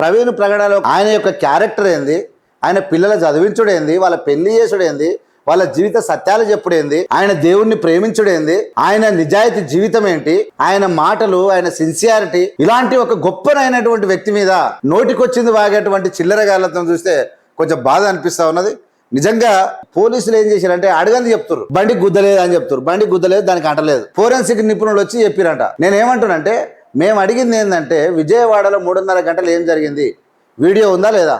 ప్రవీణ్ ప్రగడలో ఆయన యొక్క క్యారెక్టర్ ఏంది? ఆయన పిల్లల చదివించుడేంది? వాళ్ళ పెళ్ళి చేసుడేంది? వాళ్ళ జీవిత సత్యాలు చెప్పుడేంది? ఆయన దేవుణ్ణి ప్రేమించుడేంది? ఆయన నిజాయితీ జీవితం ఏంటి? ఆయన మాటలు ఆయన సిన్సియారిటీ ఇలాంటి ఒక గొప్పనైనటువంటి వ్యక్తి మీద నోటికొచ్చింది వాగేటువంటి చిల్లరగాళ్ళతో చూస్తే కొంచెం బాధ అనిపిస్తా ఉన్నది. నిజంగా పోలీసులు ఏం చేశారంటే అడగని చెప్తారు బండి గుద్దలేదు అని చెప్తారు బండి గుద్దలేదు దానికి అంటలేదు. ఫోరెన్సిక్ నిపుణులు వచ్చి చెప్పిరంట. నేను మేము అడిగింది ఏంటంటే విజయవాడలో మూడున్నర గంటలు ఏం జరిగింది? వీడియో ఉందా లేదా?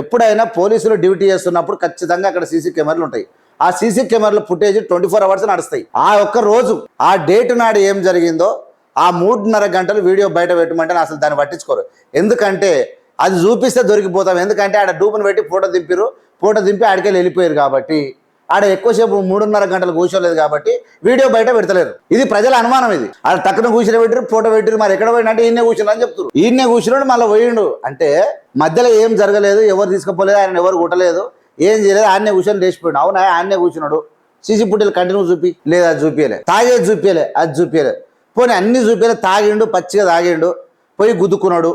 ఎప్పుడైనా పోలీసులు డ్యూటీ చేస్తున్నప్పుడు ఖచ్చితంగా అక్కడ సీసీ కెమెరాలు ఉంటాయి. ఆ సీసీ కెమెరాల ఫుటేజ్ ట్వంటీ ఫోర్ అవర్స్ నడుస్తాయి. ఆ ఒక్క రోజు ఆ డేట్ నాడు ఏం జరిగిందో ఆ మూడున్నర గంటలు వీడియో బయట పెట్టమంటే అసలు దాన్ని పట్టించుకోరు. ఎందుకంటే అది చూపిస్తే దొరికిపోతాం. ఎందుకంటే ఆడ డూపును పెట్టి ఫోటో దింపిరు ఫోటో దింపి ఆడికెళ్ళి వెళ్ళిపోయారు కాబట్టి ఆడ ఎక్కువసేపు మూడున్నర గంటలు కూర్చోలేదు కాబట్టి వీడియో బయట పెడతలేరు. ఇది ప్రజల అనుమానం ఇది. ఆడ టక్కున కూర్చుని పెట్టిరు ఫోటో పెట్టిరు మరి ఎక్కడ పోయినా అంటే ఈయనే కూర్చున్నా అని చెప్తారు ఈయనే కూర్చున్నాడు మళ్ళీ పోయిండు. అంటే మధ్యలో ఏం జరగలేదు ఎవరు తీసుకుపోలేదు ఆయన ఎవరు కుట్టలేదు ఏం చేయలేదు ఆయనే కూర్చొని లేచిపోయాడు. అవునా ఆయనే కూర్చున్నాడు. సీసీ పుట్టిలు కంటిన్యూ చూపి. లేదు అది చూపించలే తాగేది చూపించలే అది చూపించలే పోనీ అన్ని చూపించలే తాగిండు పచ్చిగా తాగిండు పోయి గుద్దుకున్నాడు.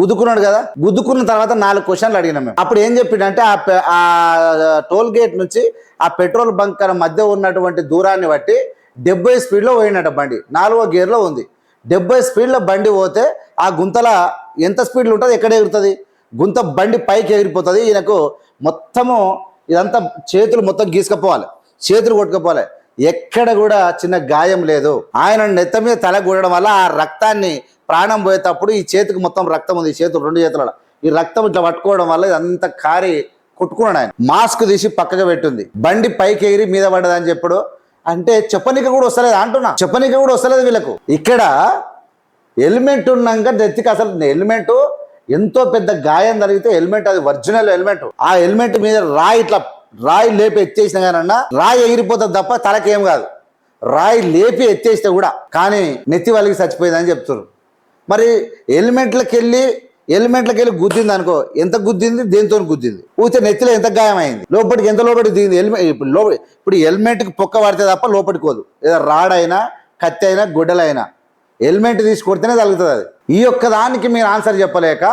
గుద్దుకున్నాడు కదా. గుద్దుకున్న తర్వాత నాలుగు క్వశ్చన్లు అడిగినాం మేము. అప్పుడు ఏం చెప్పిండంటే ఆ పె- ఆ టోల్ గేట్ నుంచి ఆ పెట్రోల్ బంకర్ మధ్య ఉన్నటువంటి దూరాన్ని బట్టి డెబ్బై స్పీడ్లో పోయినట్ట బండి. నాలుగో గేర్లో ఉంది. డెబ్బై స్పీడ్లో బండి పోతే ఆ గుంతల ఎంత స్పీడ్లో ఉంటుంది ఎక్కడ ఎగురుతుంది? గుంత బండి పైకి ఎగిరిపోతుంది ఈయనకు మొత్తము ఇదంతా చేతులు మొత్తం గీసుకపోవాలి. చేతులు కొట్టుకుపోవాలి. ఎక్కడ కూడా చిన్న గాయం లేదు. ఆయన నెత్త మీద తల కూడడం వల్ల ఆ రక్తాన్ని ప్రాణం పోయేటప్పుడు ఈ చేతికి మొత్తం రక్తం ఉంది ఈ చేతులు రెండు చేతుల ఈ రక్తం ఇట్లా పట్టుకోవడం వల్ల ఇదంతా కారి కొట్టుకున్నాడు ఆయన. మాస్క్ తీసి పక్కగా పెట్టింది. బండి పైకి ఎగిరి మీద పడ్డదని చెప్పడు. అంటే చెప్పనీకి కూడా వస్తలేదు అంటున్నా. చెప్పనీకి కూడా వస్తలేదు వీళ్ళకు. ఇక్కడ హెల్మెట్ ఉన్నాక నెత్తికి అసలు హెల్మెట్ ఎంతో పెద్ద గాయం జరిగితే హెల్మెట్ అది ఒరిజినల్ హెల్మెట్. ఆ హెల్మెట్ మీద రాయి ఇట్లా రాయి లేపి ఎత్తేసిన కానన్నా రాయి ఎగిరిపోతుంది తప్ప తలకేం కాదు. రాయి లేపి ఎత్తేస్తే కూడా కానీ నెత్తి వాళ్ళకి చచ్చిపోయిందని చెప్తున్నారు మరి హెల్మెట్లకు వెళ్ళి హెల్మెట్లకు వెళ్ళి గుద్దింది అనుకో ఎంత గుద్దింది? దేంతో గుద్దింది? ఊతే నెత్తిలో ఎంత గాయం అయింది లోపలికి ఎంత లోపలికి దిగింది? హెల్మెట్ ఇప్పుడు లోపలి ఇప్పుడు హెల్మెట్కి పొక్క పడితే తప్ప లోపలికి పోదు. ఏదో రాడైనా కత్తి అయినా గుడ్డలైనా. హెల్మెట్ తీసి కొడితేనే అది. ఈ ఒక్క దానికి మీరు ఆన్సర్ చెప్పలేక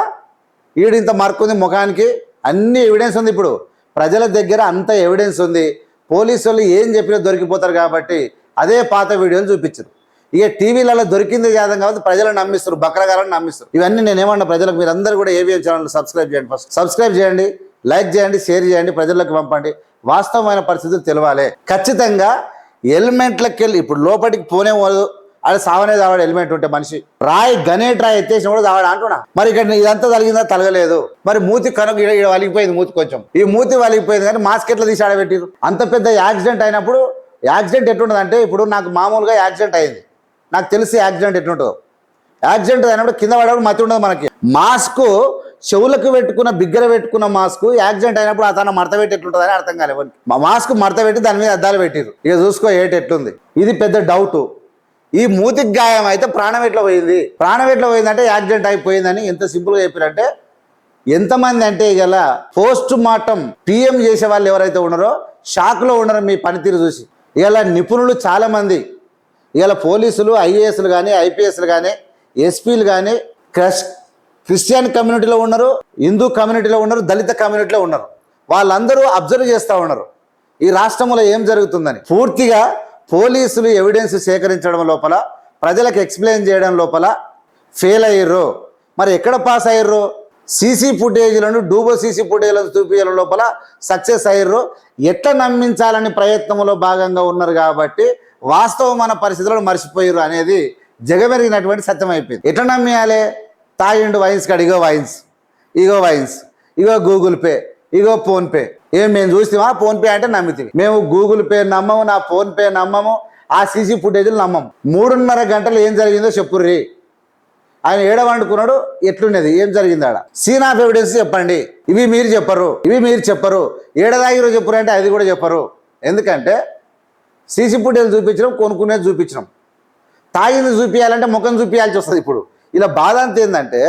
ఈడింత మార్క్ ఉంది ముఖానికి అన్ని ఎవిడెన్స్ ఉంది ఇప్పుడు. ప్రజల దగ్గర అంత ఎవిడెన్స్ ఉంది. పోలీసు వాళ్ళు ఏం చెప్పినా దొరికిపోతారు కాబట్టి అదే పాత వీడియోలు చూపించారు. ఇక టీవీలలో దొరికింది జాతం కాబట్టి ప్రజలను నమ్మిస్తారు బక్రగాలను నమ్మిస్తారు. ఇవన్నీ నేను ఏమన్నా ప్రజలకు మీరు కూడా ఏవిఎం ఛానల్ సబ్స్క్రైబ్ చేయండి ఫస్ట్ సబ్స్క్రైబ్ చేయండి లైక్ చేయండి షేర్ చేయండి ప్రజలకు పంపండి. వాస్తవమైన పరిస్థితులు తెలవాలి. ఖచ్చితంగా హెల్మెట్లకు వెళ్ళి ఇప్పుడు లోపలికి పోనే అది సావనే తావాడు హెల్మెట్ ఉంటే మనిషి. రాయి గనేట్ రాయి ఎత్తేసిన కూడా తావాడు అంటున్నా. మరి ఇక్కడ ఇదంతా తలిగిందా తలగలేదు మరి మూతి కనుక ఈడ ఈడ వలిగిపోయింది మూతి కొంచెం. ఈ మూతి వలిగిపోయింది కానీ మాస్క్ ఎట్లా తీసి ఆడబెట్టిరు అంత పెద్ద యాక్సిడెంట్ అయినప్పుడు యాక్సిడెంట్ ఎట్లుంటుంది అంటే ఇప్పుడు నాకు మామూలుగా యాక్సిడెంట్ అయింది. నాకు తెలిసి యాక్సిడెంట్ ఎట్లుంటుందో. యాక్సిడెంట్ అయినప్పుడు కింద పడేప్పుడు మతి ఉండదు మనకి. మాస్క్ చెవులకు పెట్టుకున్న బిగ్గర పెట్టుకున్న మాస్క్ యాక్సిడెంట్ అయినప్పుడు అతను మడత పెట్టి ఎట్లుంటుంది అని అర్థం కాలేదు. మా మాస్క్ మడత పెట్టి దాని మీద అద్దాలు పెట్టారు ఇక చూసుకో ఏటెట్లుంది ఇది పెద్ద డౌట్ ఈ మూతికి గాయం అయితే ప్రాణం ఎట్లా పోయింది? ప్రాణం ఎట్లా పోయిందంటే యాక్సిడెంట్ అయిపోయిందని ఎంత సింపుల్గా చెప్పారంటే ఎంతమంది అంటే గల పోస్ట్ మార్టం పిఎం చేసే వాళ్ళు ఎవరైతే ఉన్నారో షాక్లో ఉన్నారో మీ పనితీరు చూసి. ఇవాళ నిపుణులు చాలామంది. ఇవాళ పోలీసులు ఐఏఎస్లు కానీ ఐపీఎస్లు కానీ ఎస్పీలు కానీ క్రష్ క్రిస్టియన్ కమ్యూనిటీలో ఉన్నారు హిందూ కమ్యూనిటీలో ఉన్నారు దళిత కమ్యూనిటీలో ఉన్నారు. వాళ్ళందరూ అబ్జర్వ్ చేస్తూ ఉన్నారు. ఈ రాష్ట్రంలో ఏం జరుగుతుందని. పూర్తిగా పోలీసులు ఎవిడెన్స్ సేకరించడం లోపల ప్రజలకు ఎక్స్ప్లెయిన్ చేయడం లోపల ఫెయిల్ అయ్యారు మరి ఎక్కడ పాస్ అయ్యారు సీసీ ఫుటేజ్లను డూబో సీసీ ఫుటేజ్లను చూపించడం లోపల సక్సెస్ అయ్యారు ఎట్లా నమ్మించాలని ప్రయత్నంలో భాగంగా ఉన్నారు కాబట్టి వాస్తవమైన పరిస్థితులను మర్చిపోయారు అనేది జగమెరిగినటువంటి సత్యం అయిపోయింది. ఎట్లా నమ్మేయాలి? తాగిండు వైన్స్ కాడు ఇగో వైన్స్ ఇగో వైన్స్ ఇగో గూగుల్ పే ఇగో ఫోన్పే ఏం మేము చూస్తామా ఫోన్ పే అంటే నమ్మితివి. మేము గూగుల్ పే నమ్మము నా ఫోన్పే నమ్మము ఆ సీసీ ఫుటేజ్లు నమ్మము. మూడున్నర గంటలు ఏం జరిగిందో చెప్పుర్రి. ఆయన ఏడవండుకున్నాడు ఎట్లున్నది? ఏం జరిగింది ఆడ? సీన్ ఆఫ్ ఎవిడెన్స్ చెప్పండి. ఇవి మీరు చెప్పరు. ఇవి మీరు చెప్పరు. ఏడదాగిరో చెప్పరు అంటే అది కూడా చెప్పరు. ఎందుకంటే సీసీ ఫుటేజ్ చూపించడం కొనుక్కునేది చూపించడం తాగింది చూపించాలంటే ముఖం చూపించాల్సి వస్తుంది ఇప్పుడు. ఇలా బాధ అంత ఏంటంటే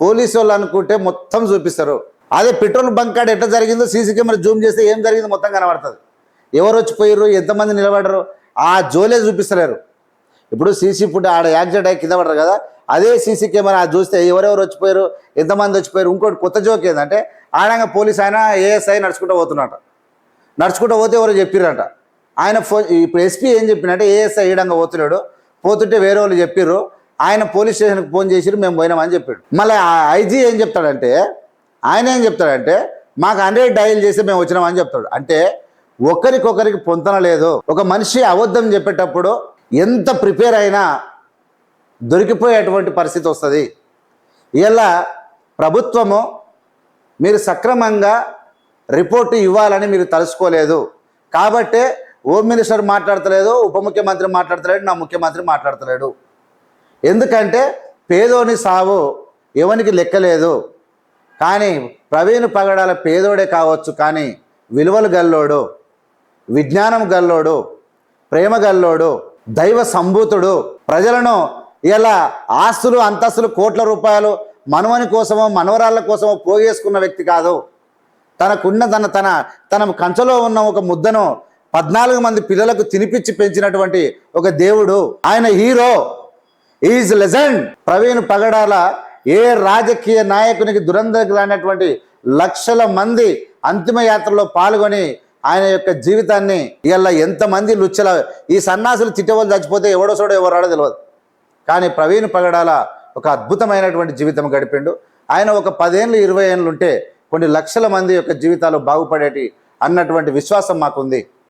పోలీసు వాళ్ళు అనుకుంటే మొత్తం చూపిస్తారు. అదే పెట్రోల్ బంక్ కాడ ఎట్లా జరిగిందో సీసీ కెమెరా జూమ్ చేస్తే ఏం జరిగింది మొత్తం కనబడుతుంది. ఎవరు వచ్చిపోయారు ఎంతమంది నిలబడరు ఆ జోలే చూపిస్తలేరు. ఇప్పుడు సీసీ ఫుడ్ ఆడ యాక్సిడెంట్ అయ్యి కింద పడరు కదా అదే సీసీ కెమెరా చూస్తే ఎవరెవరు వచ్చిపోయారు ఎంతమంది వచ్చిపోయారు ఇంకోటి కొత్త జోక్ ఏంటంటే ఆడంగా పోలీస్ ఆయన ఏఎస్ఐ నడుచుకుంటూ పోతున్నట నడుచుకుంటూ పోతే ఎవరో చెప్పిర్రట. ఆయన ఫో ఇప్పుడు ఎస్పీ ఏం చెప్పినట్టే ఏఎస్ఐ ఈడంగా పోతున్నాడు. పోతుంటే వేరే వాళ్ళు చెప్పిర్రు. ఆయన పోలీస్ స్టేషన్కి ఫోన్ చేసిరు మేము పోయినామని చెప్పాడు మళ్ళీ ఐజీ ఏం చెప్తాడంటే ఆయన ఏం చెప్తాడంటే మాకు హండ్రెడ్ డయల్ చేసి మేము వచ్చినామని చెప్తాడు. అంటే ఒకరికొకరికి పొంతన లేదు. ఒక మనిషి అబద్ధం చెప్పేటప్పుడు ఎంత ప్రిపేర్ అయినా దొరికిపోయేటువంటి పరిస్థితి వస్తుంది. ఇలా ప్రభుత్వము మీరు సక్రమంగా రిపోర్టు ఇవ్వాలని మీరు తలుసుకోలేదు. కాబట్టే హోమ్ మినిస్టర్ మాట్లాడతలేదు ఉప ముఖ్యమంత్రి మాట్లాడతలేడు నా ముఖ్యమంత్రి మాట్లాడతలేడు. ఎందుకంటే పేదోని సావు ఎవనికి లెక్కలేదు. కానీ ప్రవీణ్ పగడాల పేదోడే కావచ్చు కానీ విలువలు గల్లోడు విజ్ఞానం గల్లోడు ప్రేమ గల్లోడు దైవ సంభూతుడు. ప్రజలను ఇలా ఆస్తులు అంతస్తులు కోట్ల రూపాయలు మనవని కోసమో మనవరాళ్ళ కోసమో పోగేసుకున్న వ్యక్తి కాదు. తనకున్న తన తన తన కంచలో ఉన్న ఒక ముద్దను పద్నాలుగు మంది పిల్లలకు తినిపించి పెంచినటువంటి ఒక దేవుడు. ఆయన hero. Is legend Praveen Pagadala ఏ రాజకీయ నాయకునికి దురందరికి రానటువంటి లక్షల మంది అంతిమ యాత్రలో పాల్గొని ఆయన యొక్క జీవితాన్ని ఇలా ఎంతమంది లుచ్చల ఈ సన్నాసులు తిట్టవలు చచ్చిపోతే ఎవడో చూడో ఎవరు రాడో తెలియదు కానీ ప్రవీణ్ పగడాల ఒక అద్భుతమైనటువంటి జీవితం గడిపిండు. ఆయన ఒక పదేళ్ళు ఇరవై ఏళ్ళు ఉంటే కొన్ని లక్షల మంది యొక్క జీవితాలు బాగుపడేటి అన్నటువంటి విశ్వాసం మాకుంది.